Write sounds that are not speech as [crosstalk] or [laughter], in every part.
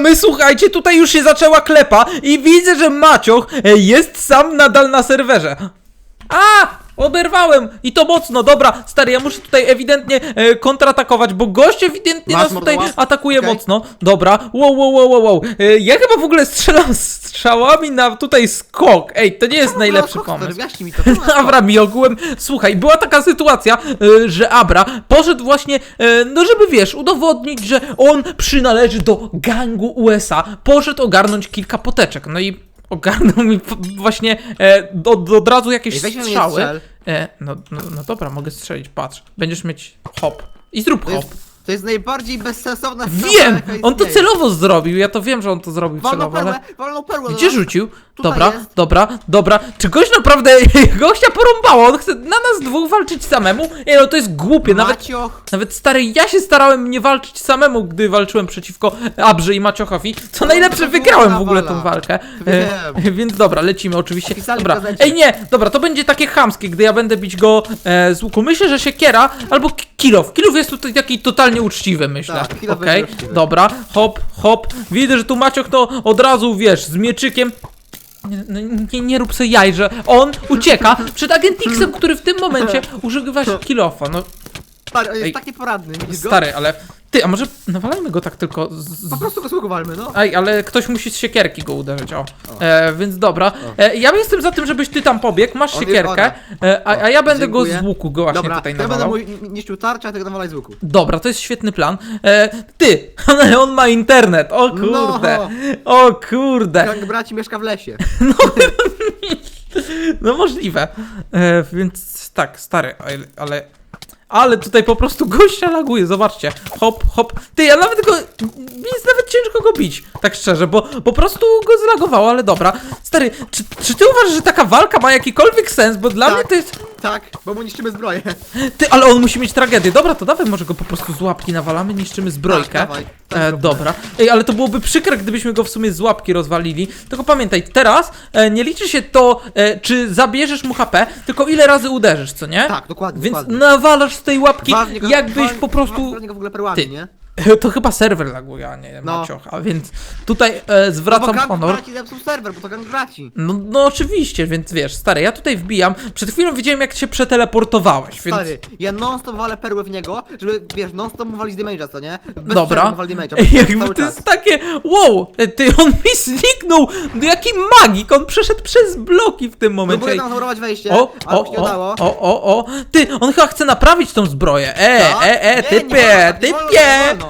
ziomy, słuchajcie, tutaj już się zaczęła klepa i widzę, że Macioch e, jest sam nadal na serwerze. A! Oberwałem! I to mocno, dobra, stary, ja muszę tutaj ewidentnie e, kontratakować, bo gość ewidentnie Masz nas tutaj atakuje Okej. mocno. Dobra, wow, wow, wow, wow, wow. E, ja chyba w ogóle strzelam strzałami na tutaj skok. Ej, to nie jest najlepszy pomysł. Wyjaśnij mi to. [laughs] Abra mi ogółem, słuchaj, była taka sytuacja, e, że Abra poszedł właśnie, e, no żeby wiesz, udowodnić, że on przynależy do gangu USA. Poszedł ogarnąć kilka poteczek, no i ogarnął mi p- właśnie e, od, od razu jakieś Ej, weź mnie nie strzały. strzel. E, no, no, no dobra, mogę strzelić, patrz. Będziesz mieć hop. I zrób To hop. jest, to jest najbardziej bezsensowna sprawa, Wiem! jaka On to istnieje. celowo zrobił, ja to wiem, że on to zrobił Walną celowo, ale... perłę, walną perłę. Gdzie no. rzucił? Tutaj Dobra, jest. dobra, dobra. Czy gość naprawdę [laughs] gościa porąbało? On chce na nas dwóch walczyć samemu? Nie no, to jest głupie, nawet... Macioch. Nawet stary, ja się starałem nie walczyć samemu, gdy walczyłem przeciwko Abrze i Maciochowi. Co No, najlepsze, to wygrałem w ogóle tą walkę. Wiem. E, [laughs] więc dobra, lecimy oczywiście. W Dobra. gazecie. Ej nie, dobra, to będzie takie chamskie, gdy ja będę bić go e, z łuku. Myślę, że siekiera albo ki- kilof. Kilof jest tutaj taki totalnie uczciwy, myślę. Tak, kilof Okej, będzie uczciwy. dobra, hop, hop. Widzę, że tu Macioch to od razu, wiesz, z mieczykiem. Nie, nie, nie rób sobie jaj, że on ucieka przed Agentixem, który w tym momencie używa [laughs] kilofa. No Stary, on jest Ej. taki poradny, widzisz go? Stary, ale. Ty, a może nawalajmy go tak tylko z. z... Po prostu go słuchowalmy, no. Ej, ale ktoś musi z siekierki go uderzyć, o. E, więc dobra. E, ja jestem za tym, żebyś ty tam pobiegł, masz On siekierkę, e, a, a ja będę go dziękuję. z łuku go właśnie Dobra, tutaj to ja będę nawalał. mu niszczył tarczę, a tego nawalaj z łuku. Dobra, to jest świetny plan. E, ty, ale [laughs] on ma internet, o kurde. No. O kurde. Gang braci mieszka w lesie. [laughs] No możliwe. E, więc tak, stary, ale, ale. Ale tutaj po prostu gościa laguje, zobaczcie. Hop, hop. Ty, ja nawet go. Jest nawet ciężko go bić, tak szczerze, bo po prostu go zlagowało, ale dobra. Stary, czy, czy ty uważasz, że taka walka ma jakikolwiek sens? Bo dla Tak. mnie to jest. Tak, bo mu niszczymy zbroję. Ty, ale on musi mieć tragedię. Dobra, to dawaj może go po prostu z łapki nawalamy, niszczymy zbrojkę. Tak, dawaj, tak e, zróbmy. dobra. Ej, ale to byłoby przykre, gdybyśmy go w sumie z łapki rozwalili. Tylko pamiętaj, teraz e, nie liczy się to, e, czy zabierzesz mu HP, tylko ile razy uderzysz, co nie? Tak, dokładnie, Więc dokładnie. nawalasz z tej łapki, Walnie go- jakbyś po prostu... walnie go w ogóle perłami, Ty. nie? To chyba serwer laguje, a nie No. A więc tutaj e, zwracam no honor. braci zepsuł serwer, bo to gang braci. No, no oczywiście, więc wiesz, stary, ja tutaj wbijam. Przed chwilą widziałem, jak się przeteleportowałeś, więc... Stary, ja non-stop walę perły w niego, żeby, wiesz, non-stop mu walić damage'a, co nie? Bez Dobra. wali damage'a, [laughs] jakby to jest takie. Wow! Ty, on mi zniknął! No jaki magik! On przeszedł przez bloki w tym momencie. Próbuję tam zaurować wejście, O, o, nie o, udało. o, o, o. Ty, on chyba chce naprawić tą zbroję. E, Tak? e, e, Nie, typie, nie wolno tak, typie! Nie wolno, nie wolno,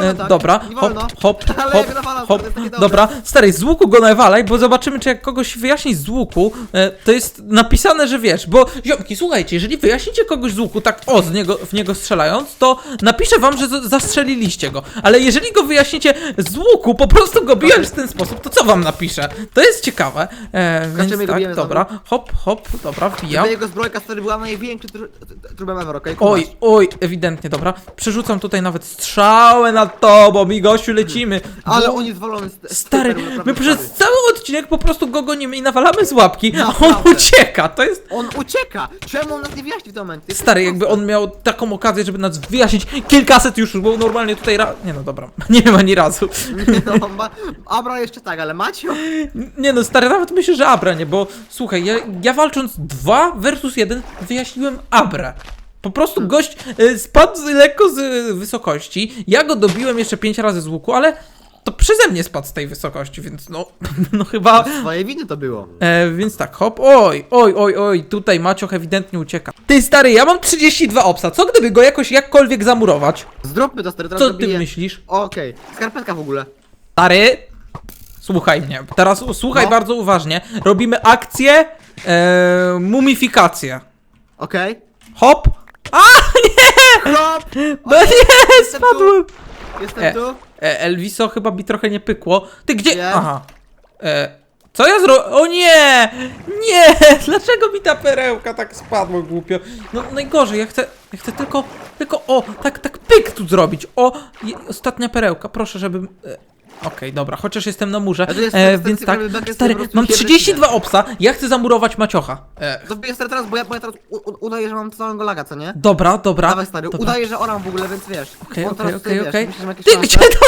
E, tak, Dobra, nie hop, wolno. hop, [laughs] Ale hop, jak nawalam, hop. to jest takie dobre. Dobra, stary, z łuku go nawalaj, bo zobaczymy, czy jak kogoś wyjaśnić z łuku, e, to jest napisane, że wiesz, bo ziomki, słuchajcie, jeżeli wyjaśnicie kogoś z łuku, tak o, z niego, w niego strzelając, to napiszę wam, że z- zastrzeliliście go, ale jeżeli go wyjaśnicie z łuku, po prostu go bijąc w ten sposób, to co wam napiszę? To jest ciekawe, e, Skaczemy więc go tak, bijemy dobra, hop, hop, dobra, wbijam. Jego zbrojka stary była największy tr- tr- trudem ever, okej? Oj, oj, ewidentnie, dobra. Przerzucam tutaj nawet strzałę nad tobą i gościu lecimy. Ale on jest zwalony z z Stary, my przez stary. cały odcinek po prostu go gonimy i nawalamy z łapki, a on ucieka. To jest... On ucieka! Czemu on nas nie wyjaśni w tym momencie? Stary, jakby on miał taką okazję, żeby nas wyjaśnić kilkaset już, bo normalnie tutaj ra... Nie no, dobra, [laughs] nie wiem ani razu. Nie no, ma... Abra jeszcze tak, ale Macio? Nie no, stary, nawet myślę, że Abra, nie, bo słuchaj, ja, ja walcząc dwa versus jeden wyjaśniłem Abrę. Po prostu gość y, spadł z, lekko z y, wysokości, ja go dobiłem jeszcze pięć razy z łuku, ale to przeze mnie spadł z tej wysokości, więc no, [laughs] no chyba... Swoje winy to było. E, więc tak, hop, oj, oj, oj, oj, tutaj Macioch ewidentnie ucieka. Ty stary, ja mam 32 obsa, co gdyby go jakoś jakkolwiek zamurować? Zróbmy to stary, teraz Co ty biję. myślisz? Okej, skarpetka w ogóle. Stary, słuchaj mnie, teraz słuchaj No. bardzo uważnie. Robimy akcję e, mumifikację. Okej. Hop! A, nie! Hop! No nie, jestem spadłem! Jestem E. tu. E, Elviso chyba mi trochę nie pykło. Ty gdzie? Jest. Aha. E, co ja zro... O nie! Nie! [laughs] Dlaczego mi ta perełka tak spadła głupio? No najgorzej, ja chcę... Ja chcę tylko... Tylko o, tak, tak pyk tu zrobić. O, je, ostatnia perełka. Proszę, żebym... E, Okej, dobra, chociaż jestem na murze, A to jest- e, jest więc tak, stary, po prostu mam się 32 obsa, ja chcę zamurować maciocha. E, To jest teraz, bo ja, bo ja teraz u, u, udaję, że mam całego laga, co nie? dobra, dobra. Dawaj stary, dobra. udaję, że oram w ogóle, więc wiesz. Okej, On okej, teraz tutaj, okej, wiesz, okej. myślisz, że ma jakieś Ty, szanse? gdzie to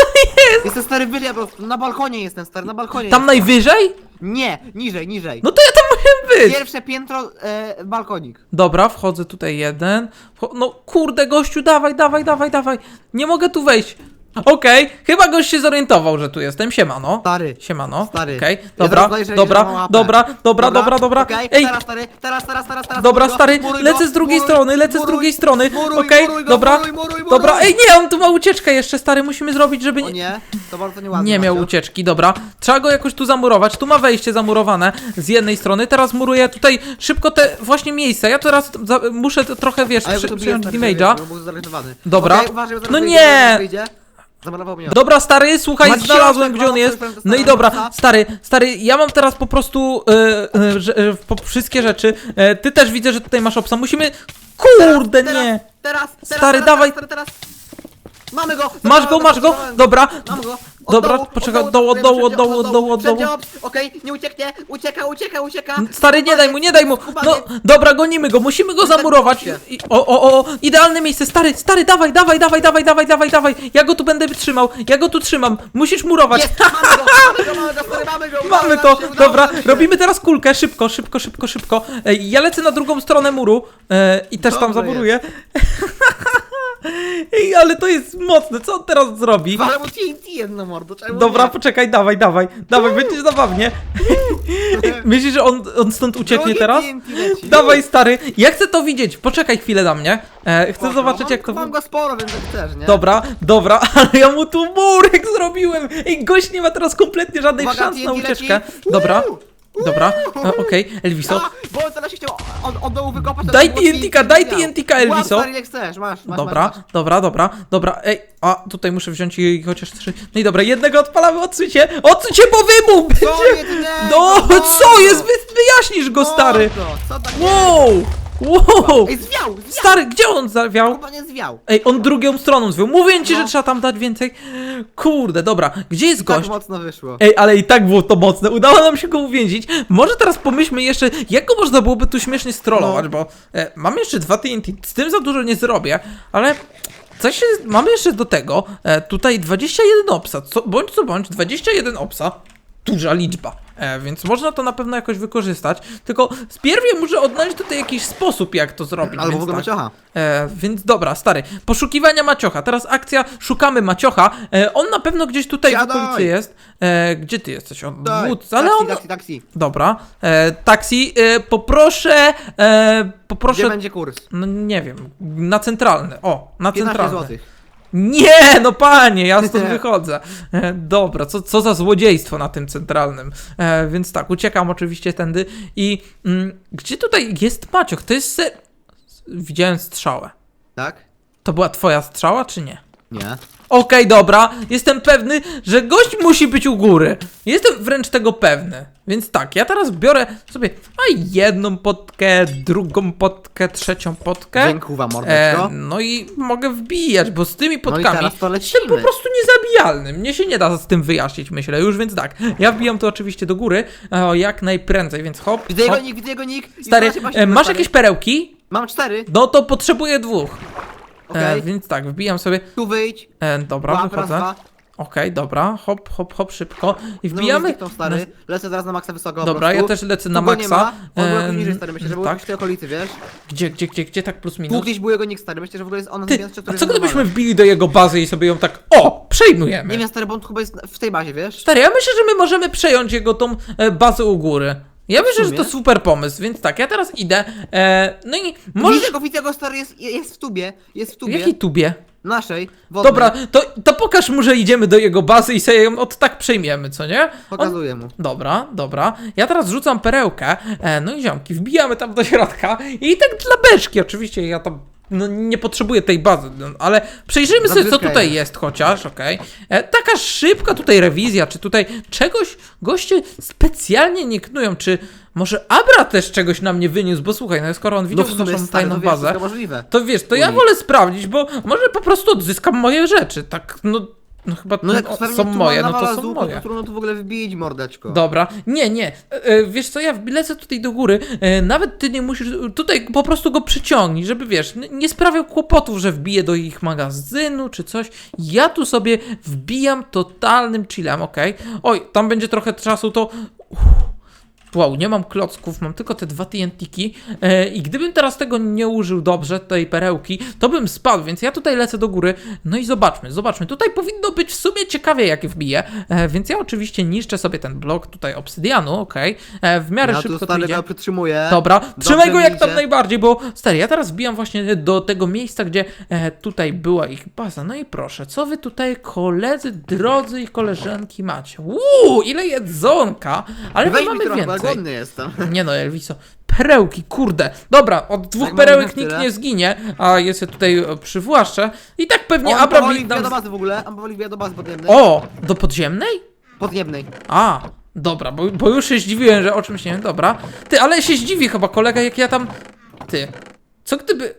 jest? Jestem stary wylia, po prostu na balkonie jestem stary, na balkonie Tam jestem. najwyżej? Nie, niżej, niżej. No to ja tam musiałem być. Pierwsze piętro, e, balkonik. Dobra, wchodzę tutaj jeden. Wcho- No kurde, gościu, dawaj, dawaj, dawaj, dawaj. Nie mogę tu wejść. Okej, chyba gość się zorientował, że tu jestem. Siemano. Stary. Siemano. Stary. Okej, dobra, dobra, że mam łapę. dobra, dobra, dobra, dobra. Okej, Ej, teraz stary, teraz, teraz, teraz, teraz. Dobra, muruj go, stary, muruj lecę z drugiej muruj, strony, lecę z muruj, drugiej strony. muruj, Okej, muruj go, dobra. muruj, muruj, muruj. Dobra, ej, nie, on tu ma ucieczkę jeszcze, stary, musimy zrobić, żeby O nie... nie, to bardzo nieładnie. Nie miał ucieczki, dobra. Trzeba go jakoś tu zamurować. Tu ma wejście zamurowane z jednej strony. Teraz muruję tutaj szybko te właśnie miejsca. Ja teraz za, muszę to trochę, wiesz, przy, przyjąć damage'a. był zaraktowany. Dobra. Okej, uważaj, bo zaraz No wyjdzie, nie! zaraz wyjdzie. Zamalował mnie. Dobra, stary, słuchaj, Macie znalazłem gdzie on jest. No i dobra, stary, stary, ja mam teraz po prostu e, e, że, e, po, wszystkie rzeczy. E, ty też widzę, że tutaj masz obsa. Musimy. Kurde, teraz, nie! Teraz, teraz, Stary, teraz, dawaj. Teraz, teraz, teraz. Mamy go! Masz go, masz go! Dobra. Mam go! Od Dobra, dołu, poczekaj, od dołu, od dołu, od dołu, od dołu, od dołu. Okej, nie ucieknie, ucieka, ucieka, ucieka! Stary, nie daj mu, nie daj mu! No, dobra, gonimy go, musimy go zamurować. się. I, o, o, o, idealne miejsce, stary, stary, dawaj, dawaj, dawaj, dawaj, dawaj, dawaj, dawaj. Ja go tu będę trzymał, ja go tu trzymam. Musisz murować. Jest, mamy go, mamy go, mamy go, stary, mamy go! udało Mamy nam to, się, udało dobra, nam się. robimy teraz kulkę, szybko, szybko, szybko, szybko. Ej, ja lecę na drugą stronę muru e, i też tam zamuruję. [laughs] [laughs] Ej, ale to jest mocne, co on teraz zrobi? Ale mu TNT jedno mordo, czemu Dobra, nie? poczekaj, dawaj, dawaj, dawaj, będzie zabawnie. [laughs] Myślisz, że on, on stąd ucieknie teraz? TNT leci. Dawaj, stary, ja chcę to widzieć, poczekaj chwilę na mnie. E, chcę Spoko, zobaczyć, mam, jak to... Mam go sporo, więc jak chcesz, nie? Dobra, dobra, [laughs] ale ja mu tu murek zrobiłem! Ej, gość nie ma teraz kompletnie żadnych Uwaga, szans na TNT ucieczkę. leci. Dobra, Uuu, dobra, e, okej, Elviso. A, bo teraz się chciał od, od dołu wykopać. Daj to było TNT-ka, daj miał. TNT-ka, Łap, Elviso. stary, chcesz, masz, masz, Dobra, masz, masz. dobra, dobra, dobra, ej, a tutaj muszę wziąć chociaż trzy. No i dobra, jednego odpalamy, odsuń się, odsuń się, bo Co będzie! jednego, No, co jest, Wy, wyjaśnisz go, stary! Mordo, Co tak Wow, wow! Ej, zwiał, zwiał! Stary, gdzie on zawiał? Chyba nie zwiał. Ej, on drugą stroną zwiał. Mówię ci, No. że trzeba tam dać więcej. Kurde, dobra. Gdzie jest Tak gość? mocno wyszło. Ej, ale i tak było to mocne. Udało nam się go uwięzić. Może teraz pomyślmy jeszcze, jak go można byłoby tu śmiesznie strollować, No. bo e, mam jeszcze dwa TNT. Z tym za dużo nie zrobię, ale coś jest, mamy jeszcze do tego. E, tutaj 21 obsa. Co, bądź co bądź, 21 obsa. Duża liczba. E, więc można to na pewno jakoś wykorzystać. Tylko spierwie muszę odnaleźć tutaj jakiś sposób, jak to zrobić. Albo w ogóle tak. maciocha. E, więc dobra, stary. Poszukiwania Maciocha. Teraz akcja Szukamy Maciocha. E, on na pewno gdzieś tutaj w Siadaj! okolicy jest. E, gdzie ty jesteś? On Daj, wódz, ale taksi, on. taksi, taksi. Dobra. E, taksi. E, poproszę. E, Gdzie poproszę. będzie kurs? No nie wiem. Na centralny. O, na 15 centralny. złotych. Nie, no panie, ja stąd [laughs] wychodzę. E, dobra, co, co za złodziejstwo na tym centralnym. E, więc tak, uciekam oczywiście tędy. I mm, gdzie tutaj jest Macioch? To jest. Se... Widziałem strzałę. Tak? To była twoja strzała, czy nie? Nie. Okej, dobra, jestem pewny, że gość musi być u góry. Jestem wręcz tego pewny. Więc tak, ja teraz biorę sobie a jedną potkę, drugą potkę, trzecią potkę. Dziękuję, E, mordeczko. no i mogę wbijać, bo z tymi No i potkami teraz to jestem po prostu niezabijalny. Mnie się nie da z tym wyjaśnić, myślę już, więc tak. Ja wbijam to oczywiście do góry, e, o, jak najprędzej, więc hop, Widzę jego hop. nick, widzę jego nick. Stary, zobaczcie, właśnie e, masz jakieś perełki? Mam cztery. No to potrzebuję dwóch. E, więc tak, wbijam sobie. Tu wyjdź. E, dobra, Łap, raz, wychodzę. dwa. Okej, dobra, hop, hop, hop, szybko. I Znowu wbijamy. zniknął, stary. Lecę zaraz na maksa wysoko. po Dobra, prostu. ja też lecę na Tu go nie maksa. ma. On był Em, niżej, stary. Myślę, że był tak. w tej okolicy, wiesz? Gdzie, gdzie, gdzie, gdzie tak plus Tu minus? gdzieś był jego nick, stary. Myślę, że w ogóle jest on Ty, a co gdybyśmy wbili do jego bazy i sobie ją tak, o, przejmujemy? Nie wiem, stary, bo on chyba jest w tej bazie, wiesz? Stary, ja myślę, że my możemy przejąć jego tą e, bazę u góry. Ja myślę, że to super pomysł, więc tak, ja teraz idę. E, no i Widzę możesz... go, widzę go, stary, jest, jest w tubie. Jest w W tubie. jakiej tubie? Naszej. Wodnej. Dobra, to, to pokaż mu, że idziemy do jego bazy i sobie ją od tak przejmiemy, co nie? On... Pokazuję mu. Dobra, dobra. Ja teraz rzucam perełkę. E, no i ziomki, wbijamy tam do środka. I tak dla beczki, oczywiście ja tam. No nie potrzebuję tej bazy, no, ale przejrzyjmy sobie, co Zagrywka tutaj jest. jest chociaż, okej. E, Taka szybka tutaj rewizja, czy tutaj czegoś goście specjalnie nie knują, czy może Abra też czegoś nam nie wyniósł, bo słuchaj, no skoro on No widział naszą tajną to wiesz, bazę, wszystko możliwe. to wiesz, to ja wolę sprawdzić, bo może po prostu odzyskam moje rzeczy, tak, no No chyba No jak o, stary, są moje, no to są z łuku, moje. To trudno tu w ogóle wbić, mordeczko. Dobra, nie, nie. E, e, wiesz co, ja lecę tutaj do góry. E, nawet ty nie musisz. Tutaj po prostu go przyciągnij, żeby wiesz, nie sprawiał kłopotów, że wbije do ich magazynu czy coś. Ja tu sobie wbijam totalnym chillem, okej? Oj, tam będzie trochę czasu, to. Uff. Wow, nie mam klocków, mam tylko te dwa TNT-ki e, i gdybym teraz tego nie użył dobrze, tej perełki, to bym spadł, więc ja tutaj lecę do góry, no i zobaczmy, zobaczmy, tutaj powinno być w sumie ciekawie jak wbiję, e, więc ja oczywiście niszczę sobie ten blok tutaj obsydianu, okej, e, w miarę Ja tu szybko to stary idzie. go przytrzymuję. Dobra, trzymaj go jak tam idzie. najbardziej, bo stary, ja teraz wbijam właśnie do tego miejsca, gdzie e, tutaj była ich baza. No i proszę, co wy tutaj koledzy, drodzy i koleżanki macie? Uuu, ile jedzonka, ale my Weź mi mamy więcej. Głodny jestem. [laughs] Nie no, Elviso. Perełki, kurde. Dobra, od dwóch Tak, perełek nikt tyle. nie zginie, a ja się tutaj e, przywłaszczę. I tak pewnie On Abram powoli mi wbija do nam... bazy w ogóle, on powoli wbija do bazy podniebnej. O, do podziemnej? Podniebnej. A, dobra, bo, bo już się zdziwiłem, że o czymś nie wiem, dobra. Ty, ale się zdziwi chyba kolega, jak ja tam... Ty, co gdyby...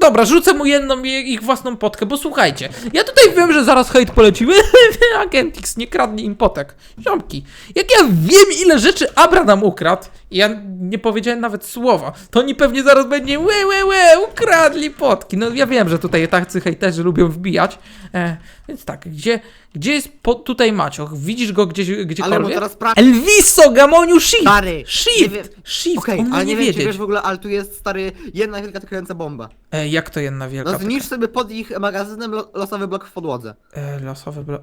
Dobra, rzucę mu jedną je- ich własną potkę, bo słuchajcie, ja tutaj wiem, że zaraz hejt poleci. [laughs] Agent X nie kradnie im potek. Ziomki, jak ja wiem, ile rzeczy Abra nam ukradł, i ja nie powiedziałem nawet słowa, to oni pewnie zaraz będzie łe, łe, łe, ukradli potki. No ja wiem, że tutaj tacy hejterzy lubią wbijać, e, więc tak, gdzie, gdzie jest po, tutaj Macioch? Widzisz go gdzieś, gdziekolwiek? Ale mu teraz pra... Elviso, Gamoniu, shift! Stary, nie Shift! wiem- Shift! On ma ale nie nie wiem, czy wiesz w ogóle, ale tu jest stary jedna wielka kręca bomba. E, jak to jedna wielka? No zniszcz sobie pod ich magazynem lo losowy blok w podłodze. E, losowy blo...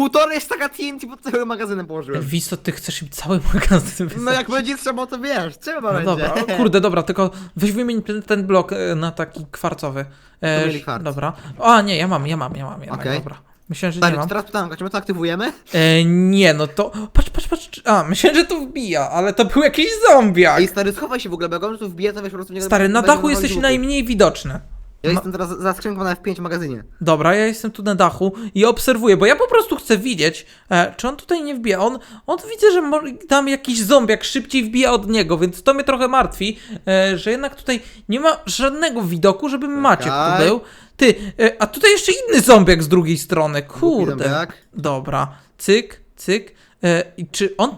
Półtorej jest taka TNT pod całym magazynem położyłem. Elviso, ty chcesz im cały magazyn No jak będzie trzeba, to wiesz, trzeba No będzie. dobra, o kurde, dobra, tylko weź wymień ten, ten blok e, na taki kwarcowy. E, To mieli kwarc. Dobra. A, nie, ja mam, ja mam, ja mam, ja mam, Okej. dobra. Myślałem, że nie Stary, mam. teraz pytam, czy my to aktywujemy? E, nie, no to... Patrz, patrz, patrz. A, myślałem, że to wbija, ale to był jakiś zombiak. Ej, stary, schowaj się w ogóle, bo jak on tu wbije, to wiesz, po prostu nie Stary, na będzie dachu jesteś najmniej widoczny. Ja jestem teraz za skrzynką na F5 w magazynie. Dobra, ja jestem tu na dachu i obserwuję, bo ja po prostu chcę widzieć, e, czy on tutaj nie wbija. On, on widzę, że mo- tam jakiś zombiak szybciej wbija od niego, więc to mnie trochę martwi, e, że jednak tutaj nie ma żadnego widoku, żeby Maciek tu Czekaj. był. Ty, e, a tutaj jeszcze inny zombiak z drugiej strony, kurde. zombiak. Dobra, cyk, cyk. E, I czy on.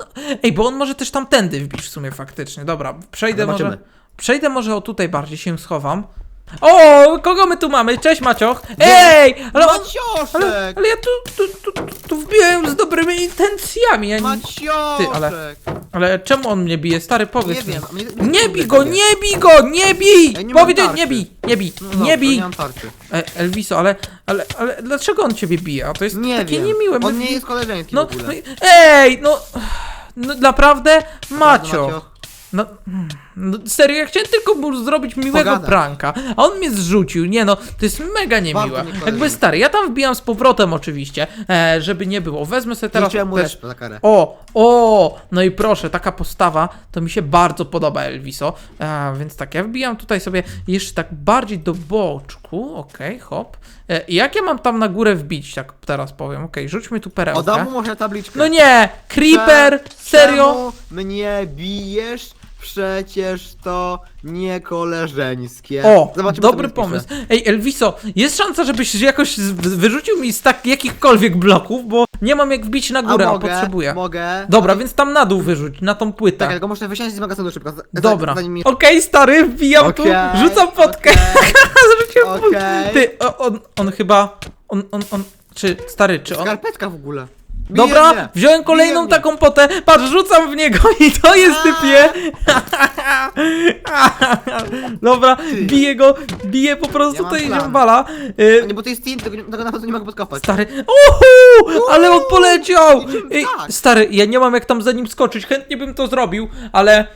Ej, bo on może też tamtędy wbić w sumie faktycznie. Dobra, przejdę Zobaczymy. może. Przejdę może o tutaj bardziej się schowam. O, kogo my tu mamy? Cześć Macioch. Ej, ale on, ale, Macioszek! ale ja tu, tu, tu, tu, tu wbiłem z dobrymi intencjami. Ja, nie- Macioszek! Ty, ale- ale czemu on mnie bije? Stary, powiedz Nie mi. wiem. a mnie- Nie bij go, nie bij go, nie bij! Ja nie mam tarczy. nie bij, nie bij, No nie bij. Nie mam tarczy. E, Elviso, ale, ale, ale dlaczego on ciebie bije? A to jest Nie takie wiem. niemiłe. On nie jest koleżeński No, w ogóle. no, ej, no, no naprawdę? Macio. Macio. No, no, serio, ja chciałem tylko mu zrobić miłego Pogadać. pranka, a on mnie zrzucił. Nie no, to jest mega niemiłe. niekoleżeńskie. Jakby stary, ja tam wbijam z powrotem oczywiście, e, żeby nie było. Wezmę sobie teraz Rzuciłem mu też... za karę. O, o, no i proszę, taka postawa, to mi się bardzo podoba, Elviso. E, więc tak, ja wbijam tutaj sobie jeszcze tak bardziej do boczku, okej, hop. E, i jak ja mam tam na górę wbić, tak teraz powiem, okej, rzućmy tu perełkę. Oddam mu może tabliczkę. No nie, Creeper, Cze- serio? Czemu mnie bijesz? Przecież to nie koleżeńskie. O, Zobaczymy, co dobry mi pomysł. Ej, Elviso, jest szansa, żebyś jakoś z- wyrzucił mi z tak jakichkolwiek bloków, bo nie mam jak wbić na górę, a, mogę, potrzebuję. Mogę. Dobra, więc tam na dół wyrzuć, na tą płytę. Tak, tylko muszę wysiąść z magazynu szybko. za- Dobra. Zanim mi... Okej, stary, wbijam Okej, tu, rzucam potkę. okej, [laughs] Zrzuciłem. Okej. Ty, o, on, on chyba, on, on, on, czy, stary, czy on... Skarpetka w ogóle. Dobra, mnie. wziąłem kolejną Bije mnie. taką potę, patrz, rzucam w niego i to jest typie. [laughs] Dobra, biję go, biję po prostu Ja mam tej plan. ziąbala. Y, Nie, bo to jest team, tego, tego nawet nie mogę podkopać. Stary, uhu, ale on poleciał! Ej, tak. stary, ja nie mam jak tam za nim skoczyć, chętnie bym to zrobił, ale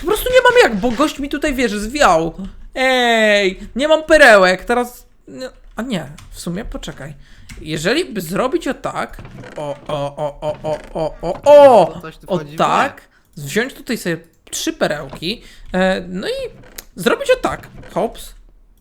po prostu nie mam jak, bo gość mi tutaj, wiesz, zwiał. Ej, nie mam perełek, teraz... nie- A nie, w sumie, poczekaj. Jeżeli by zrobić o tak, o, o, o, o, o, o, o, o, Coś tu o wchodzi w tak, wziąć tutaj sobie trzy perełki, e, no i zrobić o tak, hops,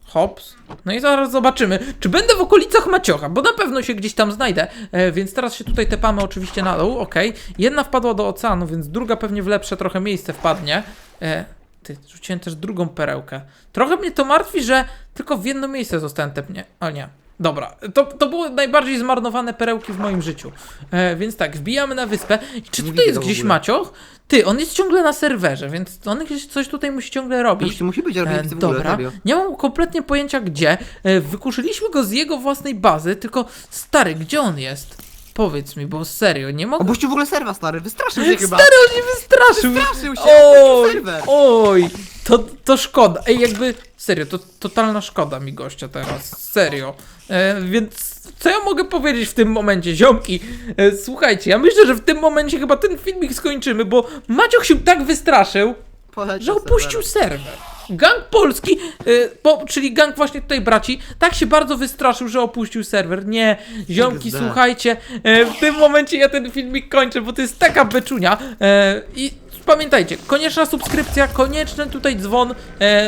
hops, no i zaraz zobaczymy, czy będę w okolicach Maciocha, bo na pewno się gdzieś tam znajdę, e, więc teraz się tutaj tepamy oczywiście na dół, okej, jedna wpadła do oceanu, więc druga pewnie w lepsze trochę miejsce wpadnie, e, ty, rzuciłem też drugą perełkę, trochę mnie to martwi, że tylko w jedno miejsce zostałem tepnie, o nie, Dobra, to, to były najbardziej zmarnowane perełki w moim życiu. E, więc tak, wbijamy na wyspę. I Czy Nie tutaj widzę jest go w gdzieś ogóle. Macioch? Ty, on jest ciągle na serwerze, więc on gdzieś coś tutaj musi ciągle robić. Musi, musi być, E, w ogóle, dobra, serio. nie mam kompletnie pojęcia gdzie. E, wykurzyliśmy go z jego własnej bazy, tylko stary, gdzie on jest? Powiedz mi, bo serio, nie mogę. Opuścił w ogóle serwa, stary, wystraszył się chyba. Stary, on się wystraszył! Wystraszył się, Oj, serwer. oj, to, to szkoda. Ej, jakby, serio, to totalna szkoda mi gościa teraz, serio. E, więc co ja mogę powiedzieć w tym momencie, ziomki? E, słuchajcie, ja myślę, że w tym momencie chyba ten filmik skończymy, bo Maciok się tak wystraszył, Poleciał że opuścił serwer. Gang polski, y, czyli gang właśnie tutaj braci, tak się bardzo wystraszył, że opuścił serwer. Nie, ziomki, XD. słuchajcie, y, w tym momencie ja ten filmik kończę, bo to jest taka beczunia. y, I pamiętajcie, konieczna subskrypcja, konieczny tutaj dzwon. y,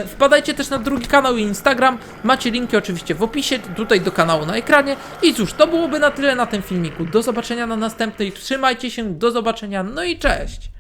wpadajcie też na drugi kanał i Instagram. Macie linki oczywiście w opisie, tutaj do kanału na ekranie. I cóż, to byłoby na tyle na tym filmiku. Do zobaczenia na następnej. Trzymajcie się, do zobaczenia, no i cześć.